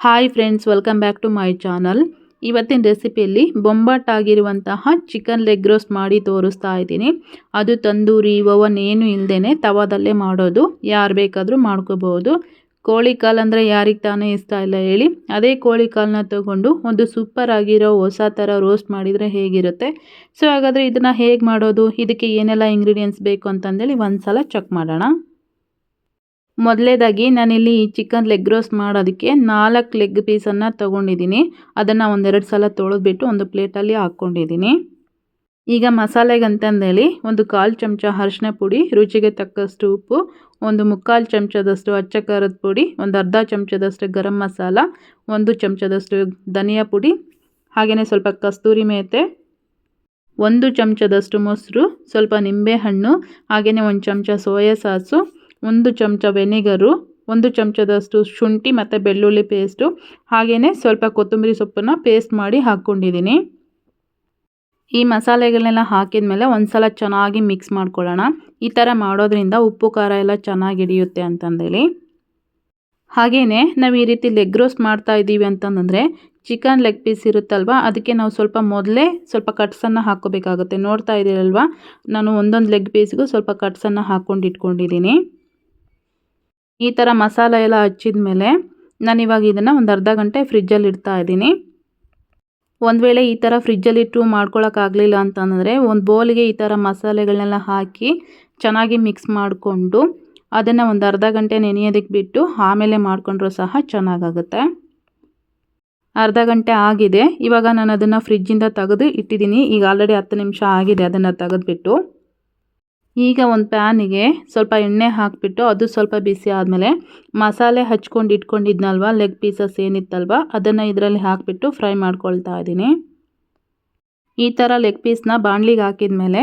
Hi friends welcome back to my channel ಇವತ್ತಿನ ರೆಸಿಪಿಯಲ್ಲಿ ಬೊಂಬಾಟಾಗಿರುವಂತಹ ಚಿಕನ್ ಲೆಗ್ ರೋಸ್ಟ್ ಮಾಡಿ ತೋರಿಸ್ತಾ ಇದ್ದೀನಿ. ಅದು ತಂದೂರಿ ಓವನ್ ಏನು ಇಲ್ಲದೇ ತವಾದಲ್ಲೇ ಮಾಡೋದು. ಯಾರು ಬೇಕಾದರೂ ಮಾಡ್ಕೋಬೋದು ಕೋಳಿ ಕಾಲು ಅಂದರೆ ಯಾರಿಗೆ ತಾನೇ ಇಷ್ಟ ಇಲ್ಲ ಹೇಳಿ. ಅದೇ ಕೋಳಿ ಕಾಲನ್ನ ತಗೊಂಡು ಒಂದು ಸೂಪರ್ ಆಗಿರೋ ಹೊಸ ಥರ ರೋಸ್ಟ್ ಮಾಡಿದರೆ ಹೇಗಿರುತ್ತೆ. ಸೊ ಹಾಗಾದರೆ ಇದನ್ನು ಹೇಗೆ ಮಾಡೋದು? ಇದಕ್ಕೆ ಏನೆಲ್ಲ ಇಂಗ್ರೀಡಿಯೆಂಟ್ಸ್ ಬೇಕು ಅಂತಂದೇಳಿ ಒಂದು ಸಲ ಚೆಕ್ ಮಾಡೋಣ. ಮೊದಲೇದಾಗಿ ನಾನಿಲ್ಲಿ ಚಿಕನ್ ಲೆಗ್ ರೋಸ್ಟ್ ಮಾಡೋದಕ್ಕೆ ನಾಲ್ಕು ಲೆಗ್ ಪೀಸನ್ನು ತೊಗೊಂಡಿದ್ದೀನಿ. ಅದನ್ನು ಒಂದೆರಡು ಸಲ ತೊಳೆದ್ಬಿಟ್ಟು ಒಂದು ಪ್ಲೇಟಲ್ಲಿ ಹಾಕ್ಕೊಂಡಿದ್ದೀನಿ. ಈಗ ಮಸಾಲೆಗಂತಂದೇಳಿ ಒಂದು ಕಾಲು ಚಮಚ ಅರಿಶಿನ ಪುಡಿ, ರುಚಿಗೆ ತಕ್ಕಷ್ಟು ಉಪ್ಪು, ಒಂದು ಮುಕ್ಕಾಲು ಚಮಚದಷ್ಟು ಅಚ್ಚ ಖಾರದ ಪುಡಿ, ಒಂದು ಅರ್ಧ ಚಮಚದಷ್ಟು ಗರಂ ಮಸಾಲ, ಒಂದು ಚಮಚದಷ್ಟು ಧನಿಯಾ ಪುಡಿ ಹಾಗೆಯೇ ಸ್ವಲ್ಪ ಕಸ್ತೂರಿ ಮೇತೆ, ಒಂದು ಚಮಚದಷ್ಟು ಮೊಸರು, ಸ್ವಲ್ಪ ನಿಂಬೆಹಣ್ಣು ಹಾಗೆಯೇ ಒಂದು ಚಮಚ ಸೋಯಾ ಸಾಸು ಒಂದು ಚಮಚ ವೆನಿಗರು ಒಂದು ಚಮಚದಷ್ಟು ಶುಂಠಿ ಮತ್ತು ಬೆಳ್ಳುಳ್ಳಿ ಪೇಸ್ಟು ಹಾಗೆಯೇ ಸ್ವಲ್ಪ ಕೊತ್ತಂಬರಿ ಸೊಪ್ಪನ್ನು ಪೇಸ್ಟ್ ಮಾಡಿ ಹಾಕ್ಕೊಂಡಿದ್ದೀನಿ. ಈ ಮಸಾಲೆಗಳನ್ನೆಲ್ಲ ಹಾಕಿದ ಮೇಲೆ ಒಂದು ಸಲ ಚೆನ್ನಾಗಿ ಮಿಕ್ಸ್ ಮಾಡ್ಕೊಳ್ಳೋಣ. ಈ ಥರ ಮಾಡೋದ್ರಿಂದ ಉಪ್ಪು, ಖಾರ ಎಲ್ಲ ಚೆನ್ನಾಗಿ ಹಿಡಿಯುತ್ತೆ ಅಂತಂದೇಳಿ. ಹಾಗೆಯೇ ನಾವು ಈ ರೀತಿ ಲೆಗ್ ರೋಸ್ಟ್ ಮಾಡ್ತಾ ಇದ್ದೀವಿ ಅಂತಂದರೆ ಚಿಕನ್ ಲೆಗ್ ಪೀಸ್ ಇರುತ್ತಲ್ವ, ಅದಕ್ಕೆ ನಾವು ಸ್ವಲ್ಪ ಮೊದಲೇ ಸ್ವಲ್ಪ ಕಟ್ಸನ್ನು ಹಾಕ್ಕೋಬೇಕಾಗುತ್ತೆ. ನೋಡ್ತಾ ಇದ್ದೀರಲ್ವ? ನಾನು ಒಂದೊಂದು ಲೆಗ್ ಪೀಸ್ಗೂ ಸ್ವಲ್ಪ ಕಟ್ಸನ್ನು ಹಾಕ್ಕೊಂಡು ಇಟ್ಕೊಂಡಿದ್ದೀನಿ. ಈ ಥರ ಮಸಾಲೆ ಎಲ್ಲ ಹಚ್ಚಿದ ಮೇಲೆ ನಾನಿವಾಗ ಇದನ್ನು ಒಂದು ಅರ್ಧ ಗಂಟೆ ಫ್ರಿಜ್ಜಲ್ಲಿ ಇಡ್ತಾ ಇದ್ದೀನಿ. ಒಂದು ವೇಳೆ ಈ ಥರ ಫ್ರಿಜ್ಜಲ್ಲಿಟ್ಟು ಮಾಡ್ಕೊಳ್ಳೋಕ್ಕಾಗಲಿಲ್ಲ ಅಂತಂದರೆ ಒಂದು ಬೌಲಿಗೆ ಈ ಥರ ಮಸಾಲೆಗಳನ್ನೆಲ್ಲ ಹಾಕಿ ಚೆನ್ನಾಗಿ ಮಿಕ್ಸ್ ಮಾಡಿಕೊಂಡು ಅದನ್ನು ಒಂದು ಅರ್ಧ ಗಂಟೆ ನೆನೆಯೋದಕ್ಕೆ ಬಿಟ್ಟು ಆಮೇಲೆ ಮಾಡಿಕೊಂಡ್ರೂ ಸಹ ಚೆನ್ನಾಗಾಗುತ್ತೆ. ಅರ್ಧ ಗಂಟೆ ಆಗಿದೆ. ಇವಾಗ ನಾನು ಅದನ್ನು ಫ್ರಿಜ್ಜಿಂದ ತೆಗೆದು ಇಟ್ಟಿದ್ದೀನಿ. ಈಗ ಆಲ್ರೆಡಿ ಹತ್ತು ನಿಮಿಷ ಆಗಿದೆ ಅದನ್ನು ತೆಗೆದುಬಿಟ್ಟು. ಈಗ ಒಂದು ಪ್ಯಾನಿಗೆ ಸ್ವಲ್ಪ ಎಣ್ಣೆ ಹಾಕಿಬಿಟ್ಟು ಅದು ಸ್ವಲ್ಪ ಬಿಸಿ ಆದಮೇಲೆ ಮಸಾಲೆ ಹಚ್ಕೊಂಡು ಇಟ್ಕೊಂಡಿದ್ನಲ್ವ ಲೆಗ್ ಪೀಸಸ್ ಏನಿತ್ತಲ್ವ, ಅದನ್ನು ಇದರಲ್ಲಿ ಹಾಕಿಬಿಟ್ಟು ಫ್ರೈ ಮಾಡ್ಕೊಳ್ತಾ ಇದ್ದೀನಿ. ಈ ಥರ ಲೆಗ್ ಪೀಸ್ನ ಬಾಣಲಿಗೆ ಹಾಕಿದ ಮೇಲೆ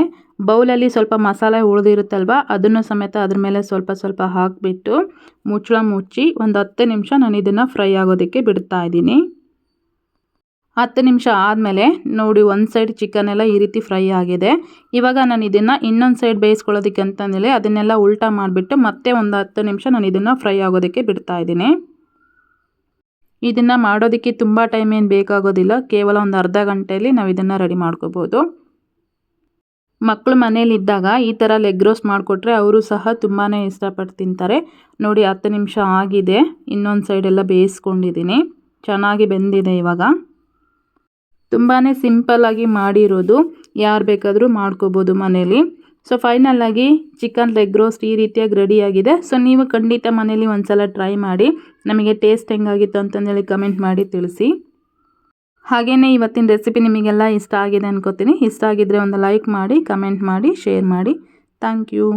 ಬೌಲಲ್ಲಿ ಸ್ವಲ್ಪ ಮಸಾಲೆ ಉಳಿದಿರುತ್ತಲ್ವ, ಅದನ್ನು ಸಮೇತ ಅದ್ರ ಮೇಲೆ ಸ್ವಲ್ಪ ಸ್ವಲ್ಪ ಹಾಕಿಬಿಟ್ಟು ಮುಚ್ಚಳ ಮುಚ್ಚಿ ಒಂದು ಹತ್ತು ನಿಮಿಷ ನಾನು ಇದನ್ನು ಫ್ರೈ ಆಗೋದಕ್ಕೆ ಬಿಡ್ತಾ ಇದ್ದೀನಿ. ಹತ್ತು ನಿಮಿಷ ಆದಮೇಲೆ ನೋಡಿ, ಒಂದು ಸೈಡ್ ಚಿಕನ್ ಎಲ್ಲ ಈ ರೀತಿ ಫ್ರೈ ಆಗಿದೆ. ಇವಾಗ ನಾನು ಇದನ್ನು ಇನ್ನೊಂದು ಸೈಡ್ ಬೇಯಿಸ್ಕೊಳ್ಳೋದಕ್ಕೆ ಅಂತಂದೇಳಿ ಅದನ್ನೆಲ್ಲ ಉಲ್ಟಾ ಮಾಡಿಬಿಟ್ಟು ಮತ್ತೆ ಒಂದು ಹತ್ತು ನಿಮಿಷ ನಾನು ಇದನ್ನು ಫ್ರೈ ಆಗೋದಕ್ಕೆ ಬಿಡ್ತಾ ಇದ್ದೀನಿ. ಇದನ್ನು ಮಾಡೋದಕ್ಕೆ ತುಂಬ ಟೈಮ್ ಏನು ಬೇಕಾಗೋದಿಲ್ಲ. ಕೇವಲ ಒಂದು ಅರ್ಧ ಗಂಟೆಯಲ್ಲಿ ನಾವು ಇದನ್ನು ರೆಡಿ ಮಾಡ್ಕೋಬೋದು. ಮಕ್ಕಳು ಮನೇಲಿದ್ದಾಗ ಈ ಥರ ಲೆಗ್ ರೋಸ್ಟ್ ಮಾಡಿಕೊಟ್ರೆ ಅವರು ಸಹ ತುಂಬಾ ಇಷ್ಟಪಟ್ಟು ತಿಂತಾರೆ. ನೋಡಿ, ಹತ್ತು ನಿಮಿಷ ಆಗಿದೆ. ಇನ್ನೊಂದು ಸೈಡೆಲ್ಲ ಬೇಯಿಸ್ಕೊಂಡಿದ್ದೀನಿ. ಚೆನ್ನಾಗಿ ಬೆಂದಿದೆ ಇವಾಗ. ತುಂಬಾ ಸಿಂಪಲ್ಲಾಗಿ ಮಾಡಿರೋದು. ಯಾರು ಬೇಕಾದರೂ ಮಾಡ್ಕೋಬೋದು ಮನೇಲಿ. ಸೊ ಫೈನಲ್ಲಾಗಿ ಚಿಕನ್ ಲೆಗ್ ರೋಸ್ಟ್ ಈ ರೀತಿಯಾಗಿ ರೆಡಿಯಾಗಿದೆ ಸೊ ನೀವು ಖಂಡಿತ ಮನೇಲಿ ಒಂದು ಸಲ ಟ್ರೈ ಮಾಡಿ. ನಮಗೆ ಟೇಸ್ಟ್ ಹೆಂಗಾಗಿತ್ತು ಅಂತಂದೇಳಿ ಕಮೆಂಟ್ ಮಾಡಿ ತಿಳಿಸಿ. ಹಾಗೆಯೇ ಇವತ್ತಿನ ರೆಸಿಪಿ ನಿಮಗೆಲ್ಲ ಇಷ್ಟ ಆಗಿದೆ ಅನ್ಕೋತೀನಿ. ಇಷ್ಟ ಆಗಿದ್ದರೆ ಒಂದು ಲೈಕ್ ಮಾಡಿ ಕಮೆಂಟ್ ಮಾಡಿ ಶೇರ್ ಮಾಡಿ. Thank you